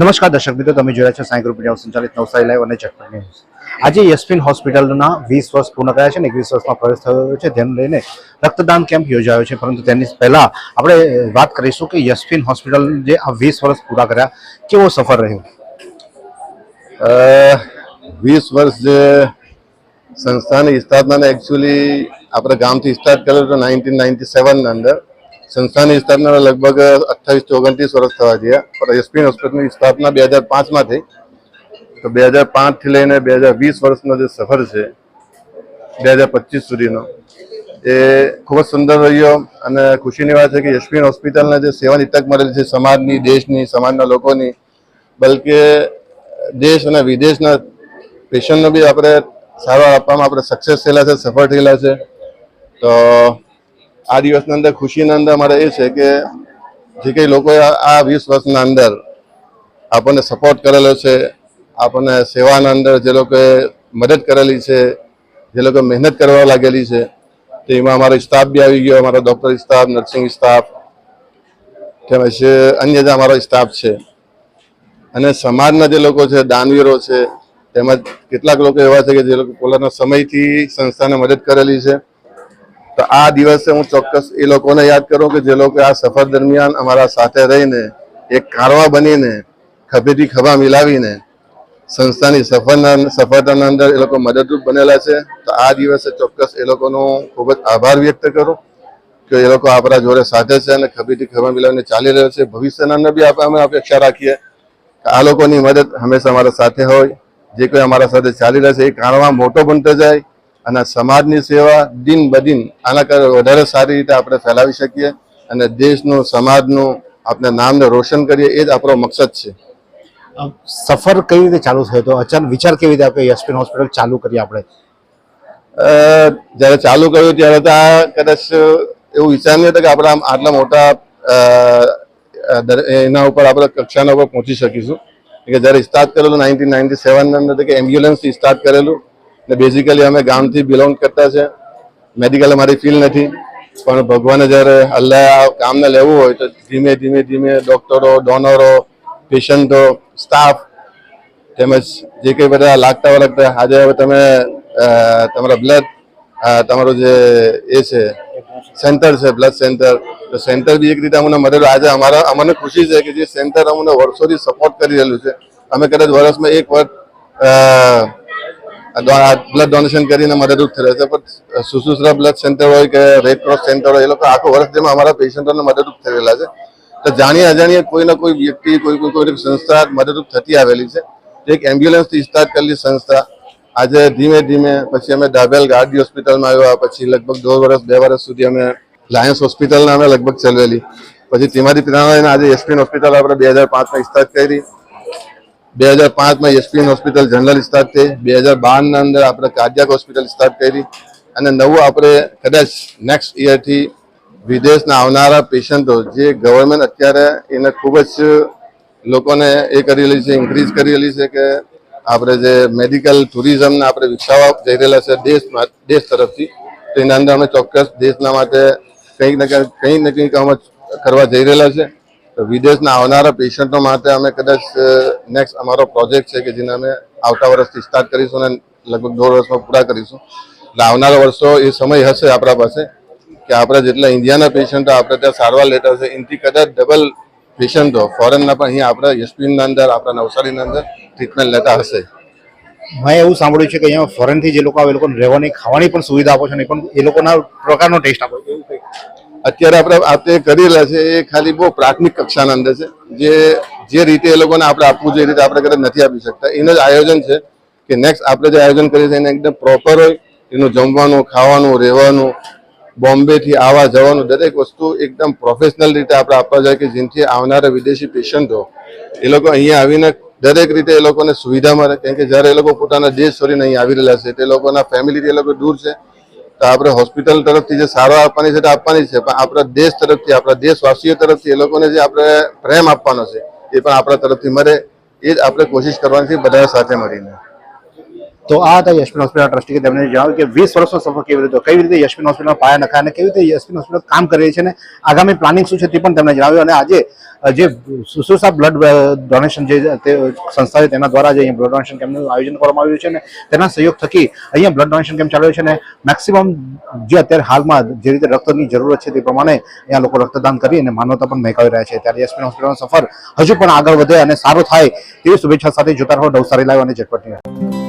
નમસ્કાર દર્શક મિત્રો, તમે જોયા છો સાંઈ ગ્રુપ મીડિયા સંચાલિત નવસારી લાઈવ અને ચટપટ ન્યૂઝ આજે યશવિન હોસ્પિટલના વીસ વર્ષ પૂર્ણ કર્યા છે ને એકવીસ વર્ષમાં પ્રવેશ થયો છે. જેને લઈને રક્તદાન કેમ્પ યોજાયો છે. પરંતુ તેની પહેલા આપણે વાત કરીશું કે યશવિન હોસ્પિટલ જે આ વીસ વર્ષ પૂરા કર્યા, કેવો સફર રહ્યો? વીસ વર્ષ જે સંસ્થાની સ્થાપનાને એકચ્યુઅલી આપણે ગામથી સ્ટાર્ટ કરેલું હતું નાઇન્ટીન નાઇન્ટી સેવનની અંદર. સંસ્થાની સ્થાપના લગભગ અઠ્ઠાવીસથી ઓગણત્રીસ વર્ષ થવા ગયા. પણ એસપી હોસ્પિટલની સ્થાપના બે હજાર પાંચમાં થઈ. તો બે હજાર પાંચથી લઈને બે હજાર વીસ વર્ષનો જે સફર છે, બે હજાર પચીસ સુધીનો, એ ખૂબ જ સુંદર રહ્યો અને ખુશીની વાત છે કે યશવીન હોસ્પિટલને જે સેવાની તક મળેલી છે સમાજની, દેશની, સમાજના લોકોની, બલકે દેશ અને વિદેશના પેશન્ટનો બી આપણે સારવાર આપવામાં આપણે સક્સેસ થયેલા છે, સફળ થયેલા છે. તો આ દિવસના અંદર, ખુશીના અંદર અમારે એ છે કે જે કંઈ લોકોએ આ- વીસ વર્ષના અંદર આપણને સપોર્ટ કરેલો છે, આપણને સેવાના અંદર જે લોકોએ મદદ કરેલી છે, જે લોકો મહેનત કરવા લાગેલી છે, તો એમાં અમારો સ્ટાફ બી આવી ગયો, અમારો ડૉક્ટર સ્ટાફ નર્સિંગ સ્ટાફ તેમજ અન્ય જે અમારો સ્ટાફ છે. અને સમાજના જે લોકો છે, દાનવીરો છે, તેમજ કેટલાક લોકો એવા છે કે જે લોકો પોતાના સમયથી સંસ્થાને મદદ કરેલી છે. તો આ દિવસે હું ચોક્કસ એ લોકોને યાદ કરું કે જે લોકો આ સફર દરમિયાન અમારા સાથે રહીને, એક કારવા બનીને, ખભેથી ખભા મિલાવીને સંસ્થાની સફળના સફળતાના અંદર એ લોકો મદદરૂપ બનેલા છે. તો આ દિવસે ચોક્કસ એ લોકોનો ખૂબ જ આભાર વ્યક્ત કરું કે એ લોકો આપણા જોડે સાથે છે અને ખભેથી ખભા મિલાવીને ચાલી રહ્યો છે. ભવિષ્યના અંદર બી આપણે અમે અપેક્ષા રાખીએ કે આ લોકોની મદદ હંમેશા અમારા સાથે હોય. જે કોઈ અમારા સાથે ચાલી રહ્યા છે, એ કારવા મોટો બનતો જાય. અને સમાજની સેવા દિન બદિન આના કરતાં વધારે સારી રીતે આપણે ફેલાવી શકીએ અને દેશનું સમાજનું આપણે નામને રોશન કરીએ એ જ આપણો મકસદ છે. સફર કઈ રીતે ચાલુ થયો હતો? અચાનક વિચાર કેવી રીતે આપણે યશપિન હોસ્પિટલ ચાલુ કરી આપણે. જ્યારે ચાલુ કર્યું ત્યારે તો આ કદાચ એવું વિચાર નહીં હતો કે આપણે આમ આટલા મોટા એના ઉપર આપણે કક્ષાના ઉપર પહોંચી શકીશું. કે જ્યારે સ્ટાર્ટ કરેલું નાઇન્ટીન નાઇન્ટી સેવન અંદર કે એમ્બ્યુલન્સથી સ્ટાર્ટ કરેલું. ને બેઝિકલી અમે ગામથી બિલોંગ કરતા છે. મેડિકલ અમારી ફીલ નથી. પણ ભગવાને જ્યારે અલ્લાહ આ કામને લેવું હોય તો ધીમે ધીમે ધીમે ડોક્ટરો ડોનરો પેશન્ટો સ્ટાફ તેમજ જે કંઈ બધા લાગતા વળગતા આજે હવે તમે તમારા બ્લડ તમારું જે એ છે સેન્ટર છે બ્લડ સેન્ટર તો સેન્ટર બી એક રીતે અમને મળેલું. આજે અમારા, અમને ખુશી છે કે જે સેન્ટર અમને વર્ષોથી સપોર્ટ કરી રહેલું છે. અમે કદાચ વર્ષમાં એક વાર બ્લડ ડોનેશન કરીને મદદરૂપ થઈ છે. પણ સુસુસરા બ્લડ સેન્ટર હોય કે રેડ ક્રોસ સેન્ટર હોય, એ લોકો આખું વર્ષ જેમાં અમારા પેશન્ટોને મદદરૂપ રહેલા છે. તો જાણીએ અજાણીએ કોઈ ના કોઈ વ્યક્તિ, કોઈ કોઈ કોઈ સંસ્થા મદદરૂપ થતી આવેલી છે. એક એમ્બ્યુલન્સથી સ્ટાર્ટ કરેલી સંસ્થા. આજે ધીમે ધીમે પછી અમે ડાબેલ ગાર્ડી હોસ્પિટલમાં આવ્યા, પછી લગભગ દોઢ વર્ષ, બે વર્ષ સુધી અમે લાયન્સ હોસ્પિટલને અમે લગભગ ચલાવેલી. પછી તેમાંથી પ્રેરણા આજે એસપીન હોસ્પિટલ આપણે બે હજાર પાંચમાં સ્ટાર્ટ કરી. બે હજાર પાંચમાં એસપીએન હોસ્પિટલ જનરલ સ્ટાફ થઈ. બે હજાર બારના અંદર આપણે કાર્ડિયાક હોસ્પિટલ સ્ટાફ કરી. અને નવું આપણે કદાચ નેક્સ્ટ યરથી વિદેશના આવનારા પેશન્ટો જે ગવર્મેન્ટ અત્યારે એને ખૂબ જ લોકોને એ કરેલી છે ઇન્ક્રીઝ કરેલી છે કે આપણે જે મેડિકલ ટુરિઝમને આપણે વિકસાવવા જઈ રહેલા છે દેશમાં દેશ તરફથી. તો એના અંદર અમે ચોક્કસ દેશના માટે કંઈક ને કંઈક કંઈક ને કંઈક અમે કરવા જઈ રહેલા છે. વિદેશના આવનારા પેશન્ટો માટે અમે કદાચ નેક્સ્ટ અમારો પ્રોજેક્ટ છે કે જેને અમે આવતા વર્ષથી સ્ટાર્ટ કરીશું અને લગભગ દોઢ વર્ષમાં પૂરા કરીશું. એટલે આવનારા વર્ષો એ સમય હશે આપણા પાસે કે આપણા જેટલા ઇન્ડિયાના પેશન્ટો આપણે ત્યાં સારવાર લેતા હશે. એનાથી કદાચ ડબલ પેશન્ટો ફોરેનના પણ અહીંયા આપણા યશવીનના અંદર આપણા નવસારીના અંદર ટ્રીટમેન્ટ લેતા હશે. મેં એવું સાંભળ્યું છે કે અહીંયા ફોરેનથી જે લોકો આવે એ લોકોને રહેવાની ખાવાની પણ સુવિધા આપો છો ને પણ એ લોકોના પ્રકારનો ટેસ્ટ આપો છો. એવું કંઈક અત્યારે આપણે આપણે કરી રહ્યા છે, એ ખાલી બહુ પ્રાથમિક કક્ષાના અંદર છે. જે જે રીતે એ લોકોને આપણે આપવું જોઈએ એ રીતે આપણે કદાચ નથી આપી શકતા. એનું જ આયોજન છે કે નેક્સ્ટ આપણે જે આયોજન કરીએ છીએ એને એકદમ પ્રોપર હોય. એનું જમવાનું, ખાવાનું, રહેવાનું, બોમ્બેથી આવવા જવાનું, દરેક વસ્તુ એકદમ પ્રોફેશનલ રીતે આપણે આપવા જાય કે જેથી આવનારા વિદેશી પેશન્ટો એ લોકો અહીંયા આવીને દરેક રીતે એ લોકોને સુવિધા મળે. કેમ કે જ્યારે એ લોકો પોતાના દેશ છોડીને અહીંયા આવી રહેલા છે, તે લોકોના ફેમિલીથી એ લોકો દૂર છે. તો આપણે હોસ્પિટલ તરફથી જે સારવાર આપવાની છે તે આપવાની છે. પણ આપણા દેશ તરફથી, આપણા દેશવાસીઓ તરફથી એ લોકોને જે આપણે પ્રેમ આપવાનો છે, એ પણ આપણા તરફથી મળે. એ જ આપણે કોશિશ કરવાની છે બધા સાથે મળીને. તો આ હતા યશમિન હોસ્પિટલ ટ્રસ્ટી કે તેમણે જણાવ્યું કે વીસ વર્ષનો સફર કેવી રીતે કેવી રીતે યશમિન હોસ્પિટલ પાયા નખાય અને કેવી રીતે યશમિન હોસ્પિટલ કામ કરી રહી છે અને આગામી પ્લાનિંગ શું છે તે પણ તેમણે જણાવ્યું અને આજે જે સુશ્રુષા બ્લડ ડોનેશન જે સંસ્થા છે તેના દ્વારા જે અહીંયા બ્લડ ડોનેશન કેમ્પનું આયોજન કરવામાં આવ્યું છે અને તેના સહયોગ થકી અહીંયા બ્લડ ડોનેશન કેમ્પ ચાલ્યો છે અને મેક્સિમમ જે અત્યારે હાલમાં જે રીતે રક્તની જરૂરત છે તે પ્રમાણે અહીંયા લોકો રક્તદાન કરી અને માનવતા પણ મહેકાવી રહ્યા છે ત્યારે યશમિન હોસ્પિટલનો સફર હજુ પણ આગળ વધે અને સારો થાય તેવી શુભેચ્છા સાથે જોતા રહો નવસારી લાઈવ અને ઝટપટની.